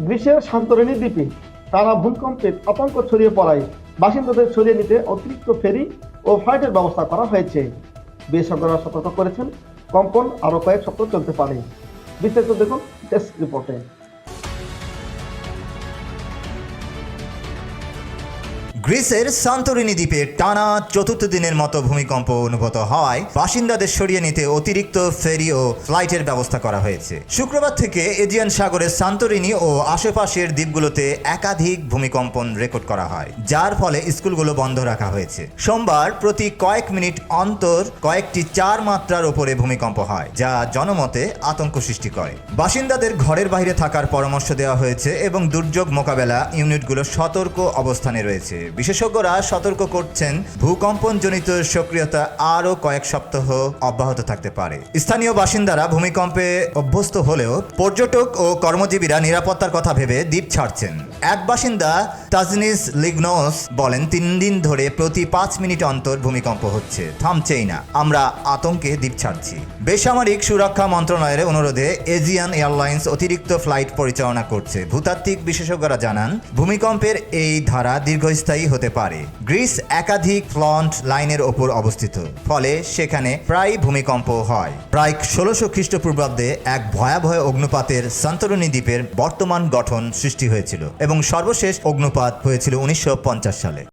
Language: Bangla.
গ্রীষ্মের সান্তরণী দ্বীপে তারা ভূমিকম্পের আতঙ্ক ছড়িয়ে পড়ায়। বাসিন্দাদের ছড়িয়ে নিতে অতিরিক্ত ফেরি ও ফ্লাইটের ব্যবস্থা করা হয়েছে। বিশেষজ্ঞরা সতর্ক করেছেন। কম্পন আরও কয়েক সপ্তাহ চলতে পারে। বিস্তারিত দেখুন ডেস্ক রিপোর্টে। গ্রিসের সান্তরিনী দ্বীপে টানা চতুর্থ দিনের মতো ভূমিকম্প অনুভূত হওয়ায় বাসিন্দাদের সরিয়ে নিতে অতিরিক্ত ফেরি ও ফ্লাইটের ব্যবস্থা করা হয়েছে। শুক্রবার থেকে এজিয়ান সাগরের সান্তরিনী ও আশেপাশের দ্বীপগুলোতে একাধিক ভূমিকম্পন রেকর্ড করা হয়, যার ফলে স্কুলগুলো বন্ধ রাখা হয়েছে। সোমবার প্রতি কয়েক মিনিট অন্তর কয়েকটি চার মাত্রার ওপরে ভূমিকম্প হয়, যা জনমতে আতঙ্ক সৃষ্টি করে। বাসিন্দাদের ঘরের বাইরে থাকার পরামর্শ দেওয়া হয়েছে এবং দুর্যোগ মোকাবেলা ইউনিটগুলো সতর্ক অবস্থানে রয়েছে। বিশেষজ্ঞরা সতর্ক করছেন, ভূকম্পনজনিত সক্রিয়তা আরও কয়েক সপ্তাহ অব্যাহত থাকতে পারে। স্থানীয় বাসিন্দারা ভূমিকম্পে অভ্যস্ত হলেও পর্যটক ও কর্মজীবীরা নিরাপত্তার কথা ভেবে দ্বীপ ছাড়ছেন। এক বাসিন্দা তাজনিস লিগনোস বলেন, তিন দিন ধরে প্রতি পাঁচ মিনিট অন্তর ভূমিকম্প হচ্ছে। থামছেই না। আমরা আতঙ্কে দ্বীপ ছাড়ছি। বেসামরিক সুরক্ষা মন্ত্রণালয়ের অনুরোধে এজিয়ান এয়ারলাইন্স অতিরিক্ত ফ্লাইট পরিচালনা করছে। ভূতাত্ত্বিক বিশেষজ্ঞরা জানান, ভূমিকম্পের এই ধারা দীর্ঘস্থায়ী হতে পারে। গ্রিস একাধিক ফ্লন্ট লাইনের ওপর অবস্থিত। ফলে সেখানে প্রায় ভূমিকম্প হয়। প্রায় ষোলোশো খ্রিস্টপূর্বাব্দে এক ভয়াবহ অগ্নুপাতের সান্তরণী দ্বীপের বর্তমান গঠন সৃষ্টি হয়েছিল এবং সর্বশেষ অগ্নুপাত হয়েছিল উনিশশো পঞ্চাশ সালে।